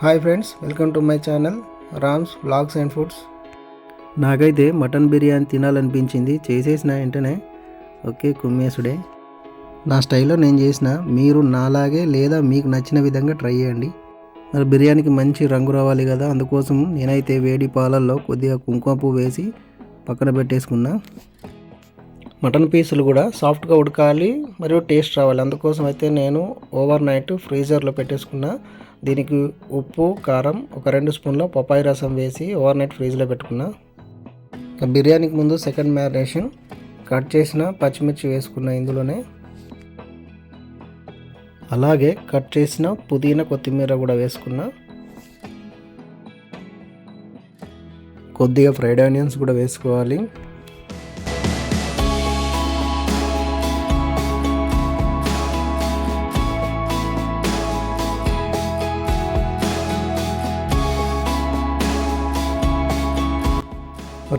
Hi friends welcome to my channel Ram's vlogs and foods. నాకైతే mutton biryani తినాలనిపించింది. చేసేసిన వెంటనే ఓకే కుమ్మేసుడే. నా స్టైల్లో నేను చేసిన మీరు నాలాగే లేదా మీకు నచ్చిన విధంగా ట్రై చేయండి. మరి బిర్యానీకి మంచి రంగు రావాలి కదా అందుకోసం నేనైతే వేడి పాలల్లో కొద్దిగా కుంకుమ పువ్వు వేసి పక్కన పెట్టేసుకున్నా. మటన్ పీసులు కూడా సాఫ్ట్గా ఉడకాలి మరియు టేస్ట్ రావాలి. అందుకోసం అయితే నేను ఓవర్ నైట్ ఫ్రీజర్లో పెట్టేసుకున్నా. దీనికి ఉప్పు కారం ఒక రెండు స్పూన్ల పపాయి రసం వేసి ఓవర్ నైట్ ఫ్రీజ్లో పెట్టుకున్నా బిర్యానీకి ముందు సెకండ్ మ్యారినేషన్ కట్ చేసిన పచ్చిమిర్చి వేసుకున్న ఇందులోనే. అలాగే కట్ చేసిన పుదీనా కొత్తిమీర కూడా వేసుకున్నా. కొద్దిగా ఫ్రైడ్ ఆనియన్స్ కూడా వేసుకోవాలి.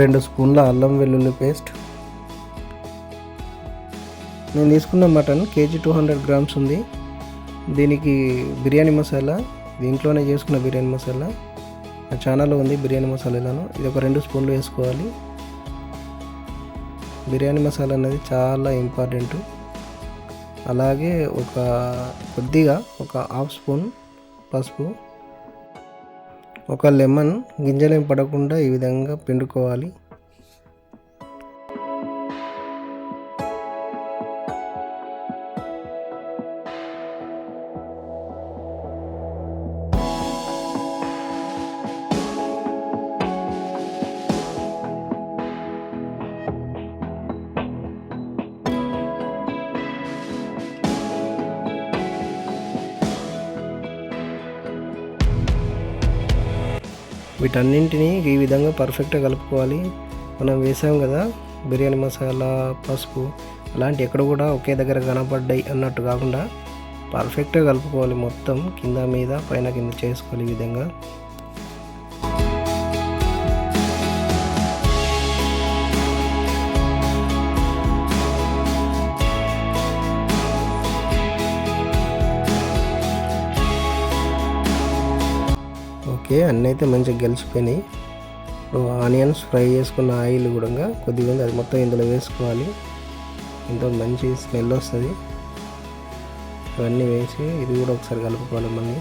రెండు స్పూన్ల అల్లం వెల్లుల్లి పేస్ట్. నేను తీసుకున్న mutton KG two hundred grams ఉంది. దీనికి బిర్యానీ మసాలా దీంట్లోనే చేసుకున్న బిర్యానీ మసాలా. నా ఛానల్లో ఉంది బిర్యానీ మసాలా ఇలాను ఇది ఒక రెండు స్పూన్లు వేసుకోవాలి. బిర్యానీ మసాలా అనేది చాలా ఇంపార్టెంట్. అలాగే ఒక కొద్దిగా ఒక హాఫ్ స్పూన్ పసుపు ఒక లెమన్ గింజలేం పడకుండా ఈ విధంగా పిండుకోవాలి. వీటన్నింటినీ ఈ విధంగా పర్ఫెక్ట్గా కలుపుకోవాలి. మనం వేసాం కదా బిర్యానీ మసాలా పసుపు అలాంటి ఎక్కడ కూడా ఒకే దగ్గర కనపడ్డాయి అన్నట్టు కాకుండా పర్ఫెక్ట్గా కలుపుకోవాలి మొత్తం కింద మీద పైన కింద చేసుకోవాలి ఈ విధంగా. ఓకే అన్నీ అయితే మంచిగా గెలిచిపోయినాయి. ఇప్పుడు ఆనియన్స్ ఫ్రై చేసుకున్న ఆయిల్ కూడా కొద్దిగా ఉంది. అది మొత్తం ఇందులో వేసుకోవాలి. ఎంతో మంచి స్మెల్ వస్తుంది. ఇవన్నీ వేసి ఇది కూడా ఒకసారి కలుపుకోవాలి మళ్ళీ.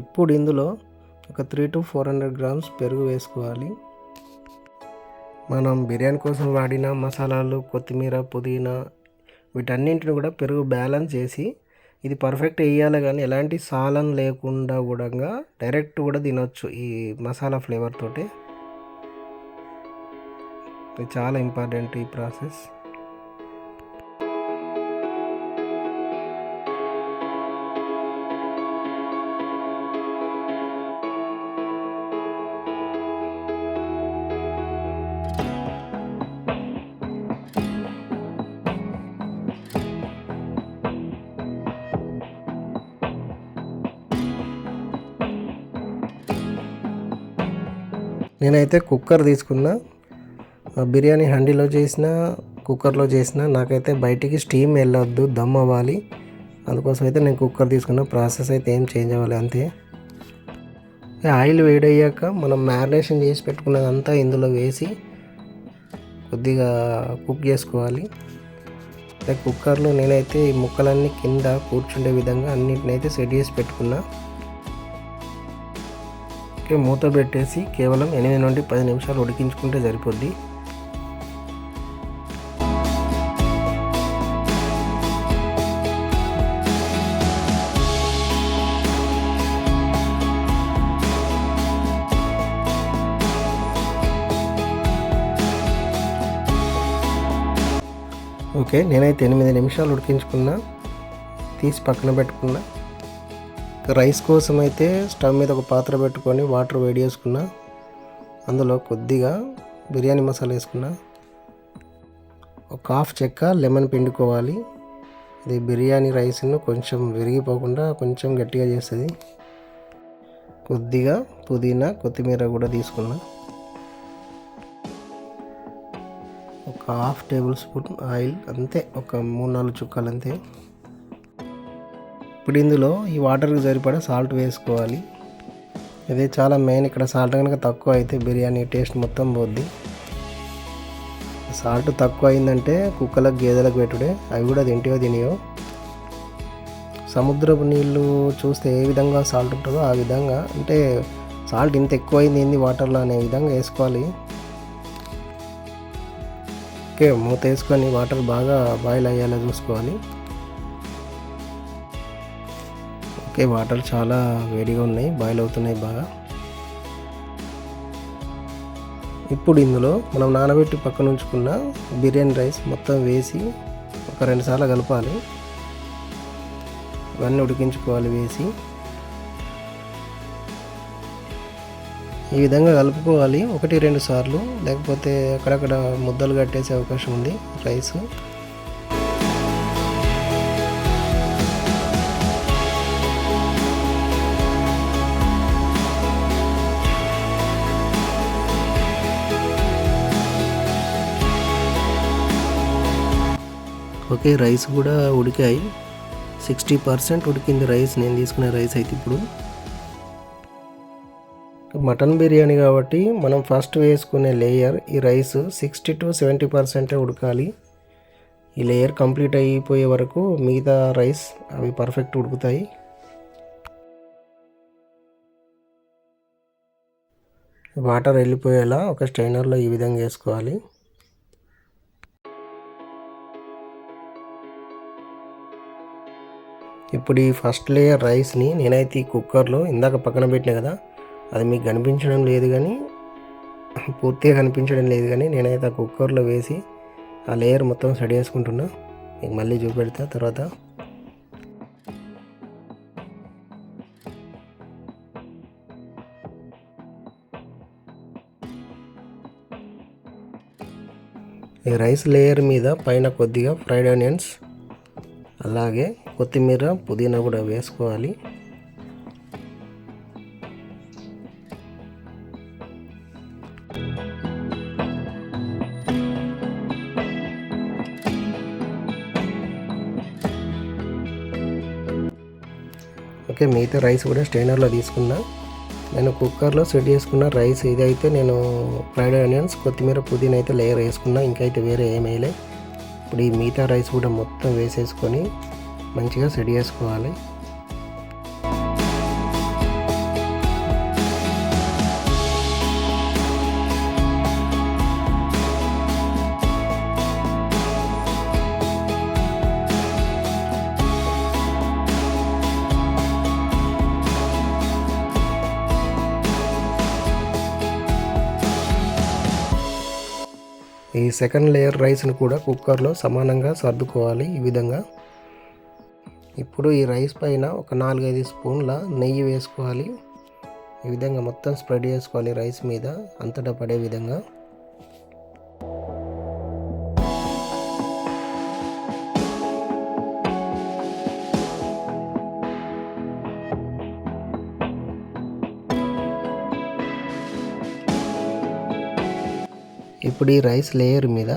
ఇప్పుడు ఇందులో ఒక three to four hundred grams పెరుగు వేసుకోవాలి. మనం బిర్యానీ కోసం వాడిన మసాలాలు కొత్తిమీర పుదీనా వీటన్నింటిని కూడా పెరుగు బ్యాలెన్స్ చేసి ఇది పర్ఫెక్ట్ వేయాలి కానీ ఎలాంటి సాలం లేకుండా కూడా డైరెక్ట్ కూడా తినొచ్చు ఈ మసాలా ఫ్లేవర్ తోటి. ఇది చాలా ఇంపార్టెంట్ ఈ ప్రాసెస్ నేనైతే కుక్కర్ తీసుకున్నా బిర్యానీ హండీలో చేసిన కుక్కర్లో చేసిన నాకైతే బయటికి స్టీమ్ వెళ్ళొద్దు దమ్ అవ్వాలి. అందుకోసం అయితే నేను కుక్కర్ తీసుకున్న ప్రాసెస్ అయితే ఏం చేంజ్ అవ్వాలి అంతే. ఆయిల్ వేడయ్యాక మనం మ్యారినేషన్ చేసి పెట్టుకున్నదంతా ఇందులో వేసి కొద్దిగా కుక్ చేసుకోవాలి. అంటే కుక్కర్లో నేనైతే ఈ ముక్కలన్నీ కింద కూర్చుండే విధంగా అన్నిటిని అయితే సెట్ చేసి పెట్టుకున్నా. మూత పెట్టేసి కేవలం ఎనిమిది నుండి పది నిమిషాలు ఉడికించుకుంటే సరిపోద్ది. ఓకే నేనైతే ఎనిమిది నిమిషాలు ఉడికించుకున్నా. తీసి పక్కన పెట్టుకున్నా. రైస్ కోసం అయితే స్టవ్ మీద ఒక పాత్ర పెట్టుకొని వాటర్ వేడి చేసుకున్నా. అందులో కొద్దిగా బిర్యానీ మసాలా వేసుకున్నా. ఒక హాఫ్ చెక్క లెమన్ పిండుకోవాలి. ఇది బిర్యానీ రైస్ను కొంచెం విరిగిపోకుండా కొంచెం గట్టిగా చేస్తుంది. కొద్దిగా పుదీనా కొత్తిమీర కూడా తీసుకున్నా. ఒక హాఫ్ టేబుల్ స్పూన్ ఆయిల్ అంతే. ఒక మూడు నాలుగు చుక్కలు అంతే. ఇప్పుడు ఇందులో ఈ వాటర్కి సరిపడా సాల్ట్ వేసుకోవాలి. ఇదే చాలా మెయిన్ ఇక్కడ సాల్ట్ కనుక తక్కువ అయితే బిర్యానీ టేస్ట్ మొత్తం పోద్ది. సాల్ట్ తక్కువ అయిందంటే కుక్కలకు గేదెలకు పెట్టుడే. అవి కూడా తింటివో తినియో? సముద్రపు నీళ్ళు చూస్తే ఏ విధంగా సాల్ట్ ఉంటుందో ఆ విధంగా. అంటే సాల్ట్ ఇంత ఎక్కువ అయింది ఏంది వాటర్లో అనే విధంగా వేసుకోవాలి. ఓకే మూత వేసుకొని వాటర్ బాగా బాయిల్ అయ్యేలా చూసుకోవాలి. ఓకే వాటర్ చాలా వేడిగా ఉన్నాయి బాయిల్ అవుతున్నాయి బాగా. ఇప్పుడు ఇందులో మనం నానబెట్టి పక్కన ఉంచుకున్న బిర్యానీ రైస్ మొత్తం వేసి ఒక రెండు సార్లు కలపాలి. ఇవన్నీ ఉడికించుకోవాలి వేసి. ఈ విధంగా కలుపుకోవాలి ఒకటి రెండు సార్లు. లేకపోతే అక్కడక్కడ ముద్దలు కట్టేసే అవకాశం ఉంది రైస్. ఓకే రైస్ కూడా ఉడికాయి. సిక్స్టీ పర్సెంట్ ఉడికింది రైస్ నేను తీసుకునే రైస్ అయితే ఇప్పుడు. మటన్ బిర్యానీ కాబట్టి మనం ఫస్ట్ వేసుకునే లేయర్ ఈ రైస్ సిక్స్టీ టు సెవెంటీ పర్సెంటే ఉడకాలి. ఈ లేయర్ కంప్లీట్ అయిపోయే వరకు మిగతా రైస్ అవి పర్ఫెక్ట్ ఉడుకుతాయి. వాటర్ వెళ్ళిపోయేలా ఒక స్ట్రైనర్లో ఈ విధంగా వేసుకోవాలి. ఇప్పుడు ఈ ఫస్ట్ లేయర్ రైస్ని నేనైతే ఈ కుక్కర్లో ఇందాక పక్కన పెట్టినా కదా అది మీకు కనిపించడం లేదు కానీ పూర్తిగా కనిపించడం లేదు కానీ నేనైతే ఆ కుక్కర్లో వేసి ఆ లేయర్ మొత్తం సెట్ చేసుకుంటున్నా. మీకు మళ్ళీ చూపెడతా తర్వాత ఈ రైస్ లేయర్ మీద పైన కొద్దిగా ఫ్రైడ్ ఆనియన్స్ అలాగే కొత్తిమీర పుదీనా కూడా వేసుకోవాలి. ఓకే మిగతా రైస్ కూడా స్టైనర్లో తీసుకున్నా. నేను కుక్కర్లో సెట్ చేసుకున్న రైస్ ఇదైతే నేను ఫ్రైడ్ ఆనియన్స్ కొత్తిమీర పుదీనా అయితే లేయర్ వేసుకున్నా. ఇంకైతే వేరే ఏం వేయలే. ఇప్పుడు ఈ మిగతా రైస్ కూడా మొత్తం వేసేసుకొని మంచిగా సెట్ చేసుకోవాలి. ఈ సెకండ్ లేయర్ రైస్ని కూడా కుక్కర్లో సమానంగా సర్దుకోవాలి ఈ విధంగా. ఇప్పుడు ఈ రైస్ పైన ఒక నాలుగైదు స్పూన్ల నెయ్యి వేసుకోవాలి. ఈ విధంగా మొత్తం స్ప్రెడ్ చేసుకోవాలి రైస్ మీద. అంతటా పడే విధంగా. ఇప్పుడు ఈ రైస్ లేయర్ మీద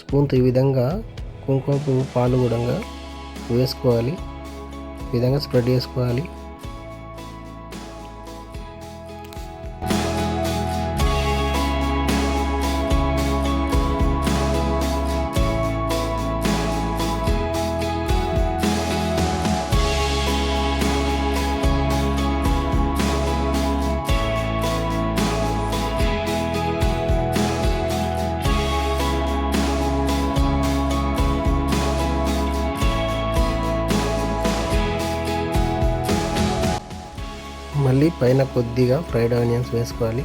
స్పూన్తో ఈ విధంగా కుంకుమ పువ్వు పాలు కూడా వేసుకోవాలి ఈ విధంగా స్ప్రెడ్ చేసుకోవాలి. మళ్ళీ పైన కొద్దిగా ఫ్రైడ్ ఆనియన్స్ వేసుకోవాలి.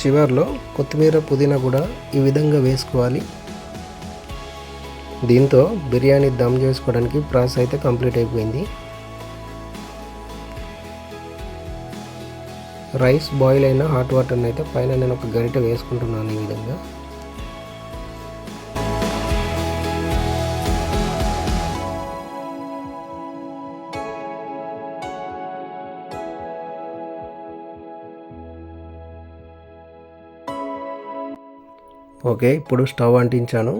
చివర్లో కొత్తిమీర పుదీనా కూడా ఈ విధంగా వేసుకోవాలి. దీంతో బిర్యానీ దమ్ చేసుకోవడానికి ప్రాసెస్ అయితే కంప్లీట్ అయిపోయింది. రైస్ బాయిల్ అయిన హాట్ వాటర్ని అయితే పైన నేను ఒక గరిటె వేసుకుంటున్నాను ఈ విధంగా. ఓకే ఇప్పుడు స్టవ్ అంటించాను.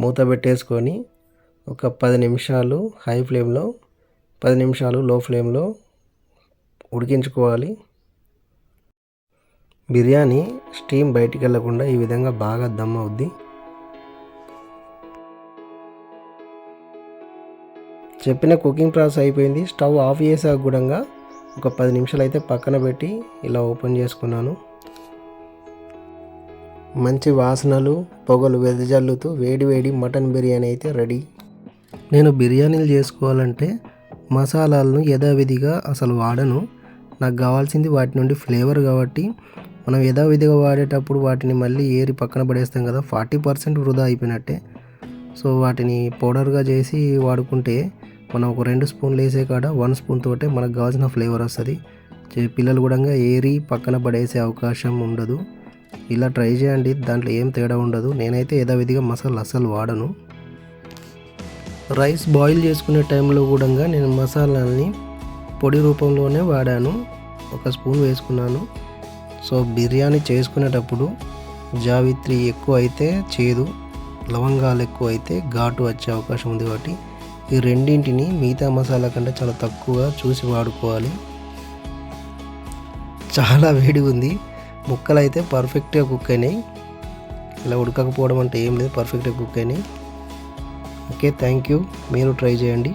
మూత పెట్టేసుకొని ఒక పది నిమిషాలు హై ఫ్లేమ్లో పది నిమిషాలు లో ఫ్లేమ్లో ఉడికించుకోవాలి. బిర్యానీ స్టీమ్ బయటికి వెళ్ళకుండా ఈ విధంగా బాగా దమ్ అవుద్ది. చెప్పిన కుకింగ్ ప్రాసెస్ అయిపోయింది. స్టవ్ ఆఫ్ చేసాక కూడా ఒక పది నిమిషాలు అయితే పక్కన పెట్టి ఇలా ఓపెన్ చేసుకున్నాను. మంచి వాసనలు పొగలు వెదజల్లుతూ వేడి వేడి మటన్ బిర్యానీ అయితే రెడీ. నేను బిర్యానీలు చేసుకోవాలంటే మసాలాలను యథావిధిగా అసలు వాడను. నాకు కావాల్సింది వాటి నుండి ఫ్లేవర్ కాబట్టి మనం యథావిధిగా వాడేటప్పుడు వాటిని మళ్ళీ ఏరి పక్కన పడేస్తాం కదా ఫార్టీ పర్సెంట్ వృధా అయిపోయినట్టే. సో వాటిని పౌడర్గా చేసి వాడుకుంటే మనం ఒక రెండు స్పూన్లు వేసే కాడ వన్ స్పూన్ తోటే మనకు కావాల్సిన ఫ్లేవర్ వస్తుంది. పిల్లలు కూడా ఏరి పక్కన పడేసే అవకాశం ఉండదు. ఇలా ట్రై చేయండి దాంట్లో ఏం తేడా ఉండదు. నేనైతే యథావిధిగా మసాలా అస్సలు వాడను. రైస్ బాయిల్ చేసుకునే టైంలో కూడా నేను మసాలాల్ని పొడి రూపంలోనే వాడాను. ఒక స్పూన్ వేసుకున్నాను. సో బిర్యానీ చేసుకునేటప్పుడు జావిత్రి ఎక్కువ అయితే చేదు లవంగాలు ఎక్కువ అయితే ఘాటు వచ్చే అవకాశం ఉంది కాబట్టి ఈ రెండింటిని మిగతా మసాలా కంటే చాలా తక్కువగా చూసి వాడుకోవాలి. చాలా వేడి ఉంది ముక్కలు అయితే పర్ఫెక్ట్గా కుక్ అయినాయి. ఇలా ఉడకకపోవడం అంటే ఏం లేదు పర్ఫెక్ట్గా కుక్ అయినాయి. ఓకే థ్యాంక్ యూ మీరు ట్రై చేయండి.